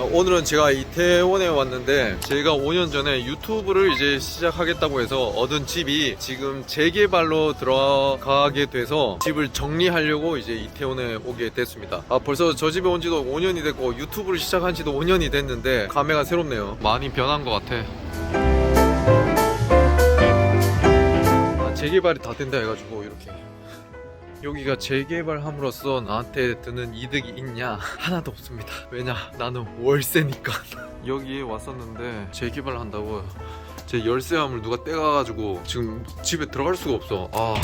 어, 오늘은 제가 이태원에 왔는데 제가 5년 전에 유튜브를 이제 시작하겠다고 해서 얻은 집이 지금 재개발로 들어가게 돼서 집을 정리하려고 이제 이태원에 오게 됐습니다. 아 벌써 저 집에 온 지도 5년이 됐고 유튜브를 시작한 지도 5년이 됐는데 감회가 새롭네요. 많이 변한 것 같아. 아, 재개발이 다 된다 해가지고 이렇게 여기가 재개발함으로써 나한테 드는 이득이 있냐? 하나도 없습니다. 왜냐? 나는 월세니까. 여기에 왔었는데 재개발 한다고 제 열쇠함을 누가 떼가가지고 지금 집에 들어갈 수가 없어. 아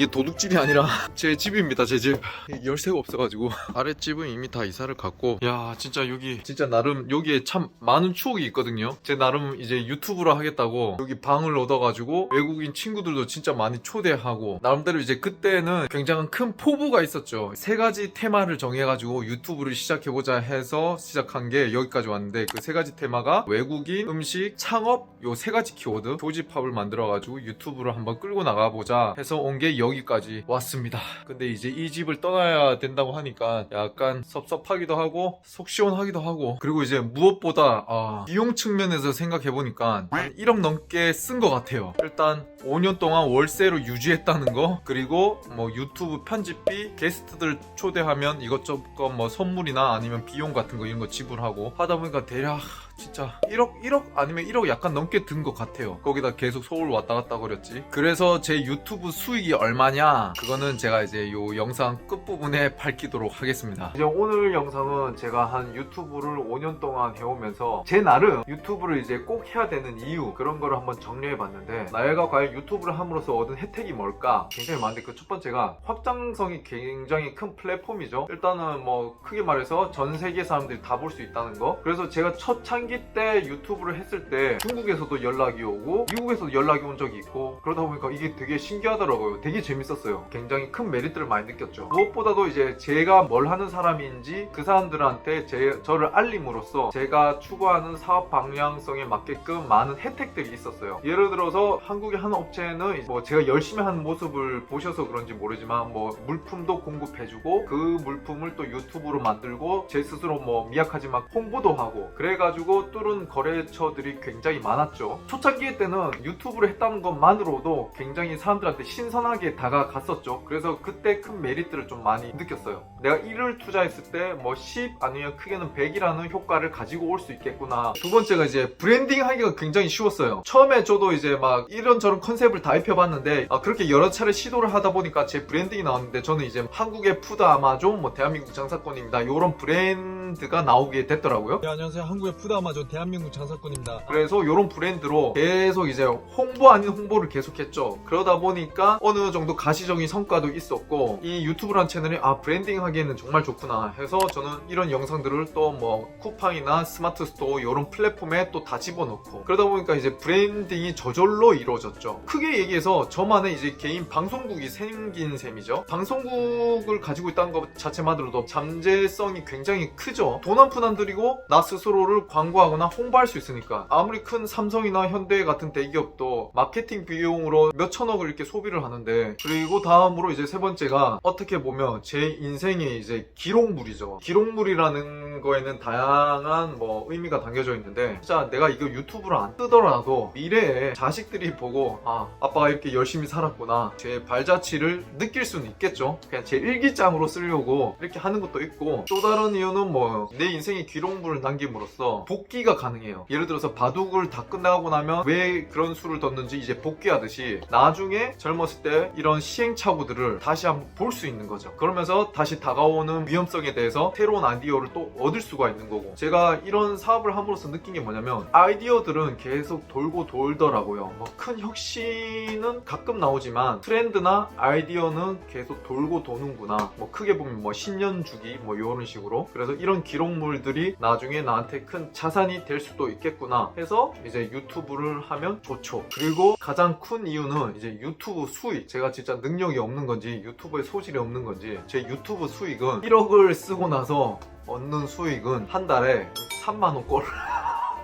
이게 도둑집이 아니라 제 집입니다 제 집. 열쇠가 없어가지고. 아랫집은 이미 다 이사를 갔고. 야 진짜 여기 진짜 나름 여기에 참 많은 추억이 있거든요. 제 나름 이제 유튜브를 하겠다고 여기 방을 얻어가지고 외국인 친구들도 진짜 많이 초대하고. 나름대로 이제 그때는 굉장한 큰 포부가 있었죠. 세 가지 테마를 정해가지고 유튜브를 시작해보자 해서 시작한 게 여기까지 왔는데 그 세 가지 테마가 외국인 음식 창업 요 세 가지 키워드. 조집합을 만들어가지고 유튜브를 한번 끌고 나가보자 해서 온 게 여기 까지 왔습니다. 근데 이제 이 집을 떠나야 된다고 하니까 약간 섭섭하기도 하고 속 시원하기도 하고 그리고 이제 무엇보다 아, 비용 측면에서 생각해 보니까 한 1억 넘게 쓴 것 같아요. 일단 5년 동안 월세로 유지했다는 거 그리고 뭐 유튜브 편집비 게스트들 초대하면 이것저것 뭐 선물이나 아니면 비용 같은 거 이런 거 지불하고 하다 보니까 대략 진짜 1억 1억 아니면 1억 약간 넘게 든 것 같아요. 거기다 계속 서울 왔다 갔다 거렸지. 그래서 제 유튜브 수익이 얼마냐? 그거는 제가 이제 요 영상 끝부분에 밝히도록 하겠습니다. 이제 오늘 영상은 제가 한 유튜브를 5년 동안 해오면서 제 나름 유튜브를 이제 꼭 해야 되는 이유 그런 거를 한번 정리해 봤는데 나애가 과연 유튜브를 함으로써 얻은 혜택이 뭘까? 굉장히 많은데 그 첫 번째가 확장성이 굉장히 큰 플랫폼이죠. 일단은 뭐 크게 말해서 전 세계 사람들이 다 볼 수 있다는 거. 그래서 제가 첫 창기 때 유튜브를 했을 때 중국에서도 연락이 오고 미국에서도 연락이 온 적이 있고 그러다 보니까 이게 되게 신기하더라고요. 되게 재밌었어요. 굉장히 큰 메리트를 많이 느꼈죠. 무엇보다도 이제 제가 뭘 하는 사람인지 그 사람들한테 제, 저를 알림으로써 제가 추구하는 사업 방향성에 맞게끔 많은 혜택들이 있었어요. 예를 들어서 한국의 한 업체는 뭐 제가 열심히 하는 모습을 보셔서 그런지 모르지만 뭐 물품도 공급해주고 그 물품을 또 유튜브로 만들고 제 스스로 뭐 미약하지만 홍보도 하고 그래가지고 뚫은 거래처들이 굉장히 많았죠. 초창기 때는 유튜브를 했다는 것만으로도 굉장히 사람들한테 신선하게 다가갔었죠. 그래서 그때 큰 메리트를 좀 많이 느꼈어요. 내가 1을 투자했을 때 뭐 10 아니면 크게는 100이라는 효과를 가지고 올 수 있겠구나. 두 번째가 이제 브랜딩 하기가 굉장히 쉬웠어요. 처음에 저도 이제 막 이런저런 컨셉을 다 입혀봤는데 아, 그렇게 여러 차례 시도를 하다 보니까 제 브랜딩이 나왔는데 저는 이제 한국의 푸드 아마존 뭐 대한민국 장사꾼입니다. 이런 브랜드가 나오게 됐더라고요. 네, 안녕하세요. 한국의 푸드 아마존 대한민국 장사꾼입니다. 그래서 이런 브랜드로 계속 이제 홍보 아닌 홍보를 계속했죠. 그러다 보니까 어느 정도 가시적인 성과도 있었고 이 유튜브란 채널이 아 브랜딩 하기에는 정말 좋구나 해서 저는 이런 영상들을 또 뭐 쿠팡이나 스마트 스토어 이런 플랫폼에 또 다 집어넣고 그러다 보니까 이제 브랜딩이 저절로 이루어졌죠. 크게 얘기해서 저만의 이제 개인 방송국이 생긴 셈이죠. 방송국을 가지고 있다는 것 자체만으로도 잠재성이 굉장히 크죠. 돈 한 푼 안 들이고 나 스스로를 광 고하거나 홍보할 수 있으니까 아무리 큰 삼성이나 현대 같은 대기업도 마케팅 비용으로 몇 천억을 이렇게 소비를 하는데 그리고 다음으로 이제 세 번째가 어떻게 보면 제 인생의 이제 기록물이죠. 기록물이라는 거에는 다양한 뭐 의미가 담겨져 있는데 진짜 내가 이거 유튜브를 안 뜨더라도 미래에 자식들이 보고 아 아빠가 이렇게 열심히 살았구나 제 발자취를 느낄 수는 있겠죠. 그냥 제 일기장으로 쓰려고 이렇게 하는 것도 있고 또 다른 이유는 뭐 내 인생의 기록물을 남김으로써 복 귀가 가능해요. 예를 들어서 바둑을 다 끝나고 나면 왜 그런 수를 뒀는지 이제 복귀하듯이 나중에 젊었을 때 이런 시행착오들을 다시 한번 볼 수 있는 거죠. 그러면서 다시 다가오는 위험성에 대해서 새로운 아이디어를 또 얻을 수가 있는 거고 제가 이런 사업을 함으로써 느낀 게 뭐냐면 아이디어들은 계속 돌고 돌더라고요. 뭐 큰 혁신은 가끔 나오지만 트렌드나 아이디어는 계속 돌고 도는구나. 뭐 크게 보면 뭐 10년 주기 뭐 이런 식으로 그래서 이런 기록물들이 나중에 나한테 큰 자 산이 될 수도 있겠구나 해서 이제 유튜브를 하면 좋죠. 그리고 가장 큰 이유는 이제 유튜브 수익. 제가 진짜 능력이 없는 건지 유튜브에 소질이 없는 건지 제 유튜브 수익은 1억을 쓰고 나서 얻는 수익은 한 달에 3만 원 꼴.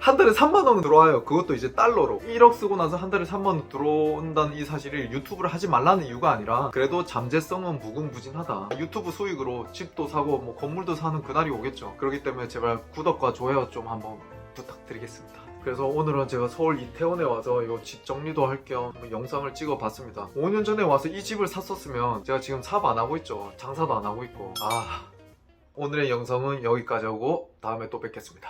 한 달에 3만 원 들어와요. 그것도 이제 달러로. 1억 쓰고 나서 한 달에 3만 원 들어온다는 이 사실이 유튜브를 하지 말라는 이유가 아니라 그래도 잠재성은 무궁무진하다. 유튜브 수익으로 집도 사고 뭐 건물도 사는 그날이 오겠죠. 그렇기 때문에 제발 구독과 좋아요 좀 한번 부탁드리겠습니다. 그래서 오늘은 제가 서울 이태원에 와서 이 집 정리도 할 겸 영상을 찍어 봤습니다. 5년 전에 와서 이 집을 샀었으면 제가 지금 사업 안 하고 있죠. 장사도 안 하고 있고. 아, 오늘의 영상은 여기까지 하고 다음에 또 뵙겠습니다.